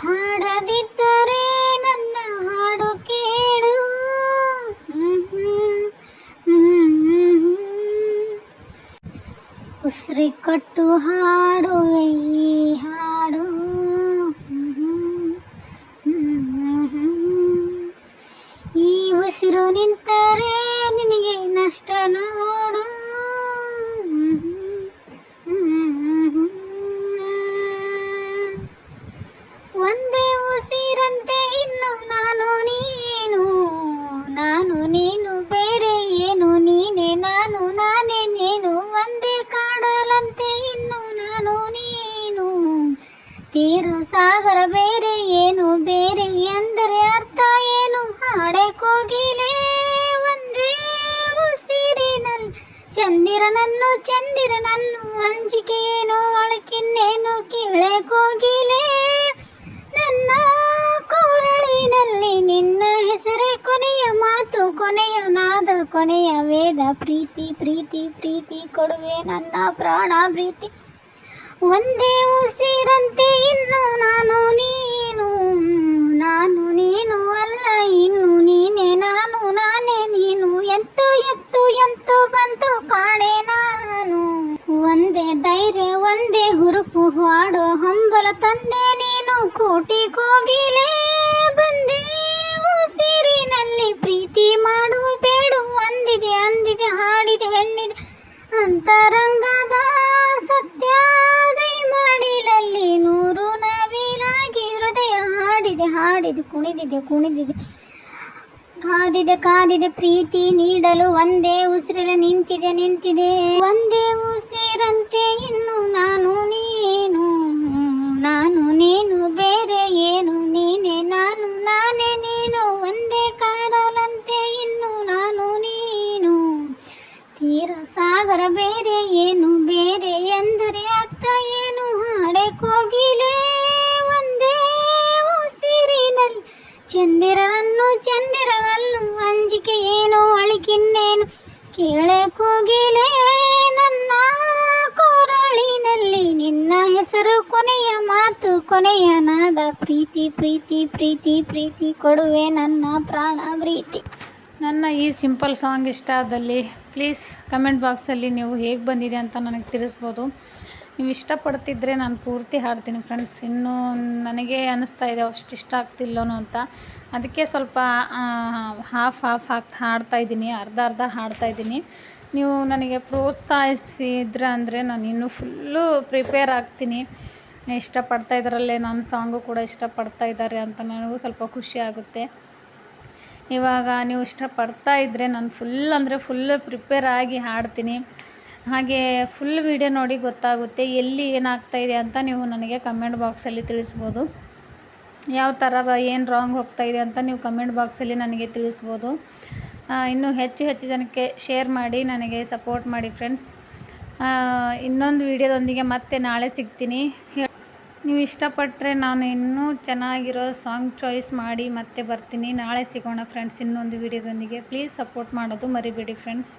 ಹಾಡದಿದ್ದರೆ ನನ್ನ ಹಾಡು ಕೇಳು. ಉಸಿರಿ ಕಟ್ಟು ಹಾಡುವೆ ಈ ಹಾಡು. ಈ ಉಸಿರು ನಿಂತರೆ ನಿನಗೆ ನಷ್ಟ ನೋಡು. ನಾನು ನೀನು. ತೀರು ಸಾಗರ ಬೇರೆ ಏನು ಬೇರೆ ಎಂದರೆ ಅರ್ಥ ಏನು? ಹಾಡೆ ಕೋಗಿಲೆ ಒಂದೇ ಉಸಿರಿನಲ್ಲಿ. ಚಂದಿರನನ್ನು ಚಂದಿರನನ್ನು, ಅಂಜಿಕೆ ಏನು ಒಳಕಿನ್ನೇನು ಕೇಳೆ ಕೋಗಿಲೆ. ನನ್ನ ಕೋರಳಿನಲ್ಲಿ ನಿನ್ನ ಹೆಸರೇ ಕೊನೆಯ ಮಾತು, ಕೊನೆಯ ನಾದ, ಕೊನೆಯ ವೇದ. ಪ್ರೀತಿ ಪ್ರೀತಿ ಪ್ರೀತಿ ಕೊಡುವೆ ನನ್ನ ಪ್ರಾಣ, ಪ್ರೀತಿ. ಒಂದೇ ಉಸಿರಂತೆ ಇನ್ನು ನಾನು ನೀನು ನಾನು ನೀನು ಅಲ್ಲ, ಇನ್ನು ನೀನೆ ನಾನು, ನಾನೇ ನೀನು. ಎಂತು ಎತ್ತು, ಎಂತು ಬಂತು ಕಾಣೆ ನಾನು. ಒಂದೇ ಧೈರ್ಯ, ಒಂದೇ ಹುರುಪು ಹಾಡೋ ಹಂಬಲ ತಂದೆ ನೀನು. ಕೋಟಿ ಕೋಗಿಲೇ ಬಂದೆ. ಹಾಡಿದೆ ಕುಣಿದಿದೆ ಕುಣಿದಿದೆ. ಕಾದಿದೆ ಕಾದಿದೆ ಪ್ರೀತಿ ನೀಡಲು ಒಂದೇ ಉಸಿರಲ್ಲಿ ನಿಂತಿದೆ ನಿಂತಿದೆ. ಒಂದೇ ಉಸಿರಂತೆ ಇನ್ನು ನಾನು ನೀನು ನಾನು ನೀನು, ಬೇರೆ ಏನು? ನೀನೆ ನಾನು, ನಾನೇ ನೀನು. ಒಂದೇ ಕಾಡಲಂತೆ ಇನ್ನು ನಾನು ನೀನು. ತೀರ ಸಾಗರ ಬೇರೆ ಏನು? ಬೇರೆ ಎಂದರೆ ಅರ್ಥ ಏನು? ಹಾಡೆ ಚಂದಿರನನ್ನು ಚಂದಿರನನ್ನು ಅಂಜಿಕೆ ಏನು ಅಳಿಕಿನ್ನೇನು, ಕೇಳೆ ಕೂಗಿಲೆ ನನ್ನ ಕೋರಳಿನಲ್ಲಿ, ನಿನ್ನ ಹೆಸರು ಕೊನೆಯ ಮಾತು, ಕೊನೆಯ ನಾದ, ಪ್ರೀತಿ ಪ್ರೀತಿ ಪ್ರೀತಿ ಪ್ರೀತಿ ಕೊಡುವೆ ನನ್ನ ಪ್ರಾಣ ಪ್ರೀತಿ. ನನ್ನ ಈ ಸಿಂಪಲ್ ಸಾಂಗ್ ಇಷ್ಟ ಆದಲ್ಲಿ, ಪ್ಲೀಸ್ ಕಮೆಂಟ್ ಬಾಕ್ಸಲ್ಲಿ ನೀವು ಹೇಗೆ ಬಂದಿದೆ ಅಂತ ನನಗೆ ತಿಳಿಸ್ಬೋದು. ನೀವು ಇಷ್ಟಪಡ್ತಿದ್ರೆ ನಾನು ಪೂರ್ತಿ ಹಾಡ್ತೀನಿ ಫ್ರೆಂಡ್ಸ್. ಇನ್ನೂ ನನಗೆ ಅನ್ನಿಸ್ತಾ ಇದೆ ಅಷ್ಟು ಇಷ್ಟ ಆಗ್ತಿಲ್ಲನೋ ಅಂತ. ಅದಕ್ಕೆ ಸ್ವಲ್ಪ ಹಾಫ್ ಹಾಫ್ ಹಾಕಿ ಹಾಡ್ತಾ ಇದ್ದೀನಿ. ಅರ್ಧ ಅರ್ಧ ಹಾಡ್ತಾ ಇದ್ದೀನಿ. ನೀವು ನನಗೆ ಪ್ರೋತ್ಸಾಹಿಸಿದ್ರೆ ಅಂದರೆ ನಾನು ಇನ್ನೂ ಫುಲ್ಲು ಪ್ರಿಪೇರ್ ಆಗ್ತೀನಿ. ಇಷ್ಟಪಡ್ತಾ ಇದ್ದಾರಲ್ಲೇ, ನನ್ನ ಸಾಂಗು ಕೂಡ ಇಷ್ಟಪಡ್ತಾ ಇದ್ದಾರೆ ಅಂತ ನನಗೂ ಸ್ವಲ್ಪ ಖುಷಿ ಆಗುತ್ತೆ. ಇವಾಗ ನೀವು ಇಷ್ಟಪಡ್ತಾ ಇದ್ದರೆ ನಾನು ಫುಲ್ ಅಂದರೆ ಫುಲ್ ಪ್ರಿಪೇರ್ ಆಗಿ ಹಾಡ್ತೀನಿ. ಹಾಗೆ ಫುಲ್ ವೀಡಿಯೋ ನೋಡಿ ಗೊತ್ತಾಗುತ್ತೆ ಎಲ್ಲಿ ಏನಾಗ್ತಾ ಇದೆ ಅಂತ ನೀವು ನನಗೆ ಕಮೆಂಟ್ ಬಾಕ್ಸಲ್ಲಿ ತಿಳಿಸ್ಬೋದು. ಯಾವ ಥರ ಏನು ರಾಂಗ್ ಹೋಗ್ತಾ ಇದೆ ಅಂತ ನೀವು ಕಮೆಂಟ್ ಬಾಕ್ಸಲ್ಲಿ ನನಗೆ ತಿಳಿಸ್ಬೋದು. ಇನ್ನೂ ಹೆಚ್ಚು ಹೆಚ್ಚು ಜನಕ್ಕೆ ಶೇರ್ ಮಾಡಿ, ನನಗೆ ಸಪೋರ್ಟ್ ಮಾಡಿ ಫ್ರೆಂಡ್ಸ್ ಇನ್ನೊಂದು ವೀಡಿಯೋದೊಂದಿಗೆ ಮತ್ತೆ ನಾಳೆ ಸಿಗ್ತೀನಿ. ನೀವು ಇಷ್ಟಪಟ್ಟರೆ ನಾನು ಇನ್ನೂ ಚೆನ್ನಾಗಿರೋ ಸಾಂಗ್ ಚಾಯ್ಸ್ ಮಾಡಿ ಮತ್ತೆ ಬರ್ತೀನಿ. ನಾಳೆ ಸಿಗೋಣ ಫ್ರೆಂಡ್ಸ್ ಇನ್ನೊಂದು ವೀಡಿಯೋದೊಂದಿಗೆ ಪ್ಲೀಸ್ ಸಪೋರ್ಟ್ ಮಾಡೋದು ಮರಿಬೇಡಿ ಫ್ರೆಂಡ್ಸ್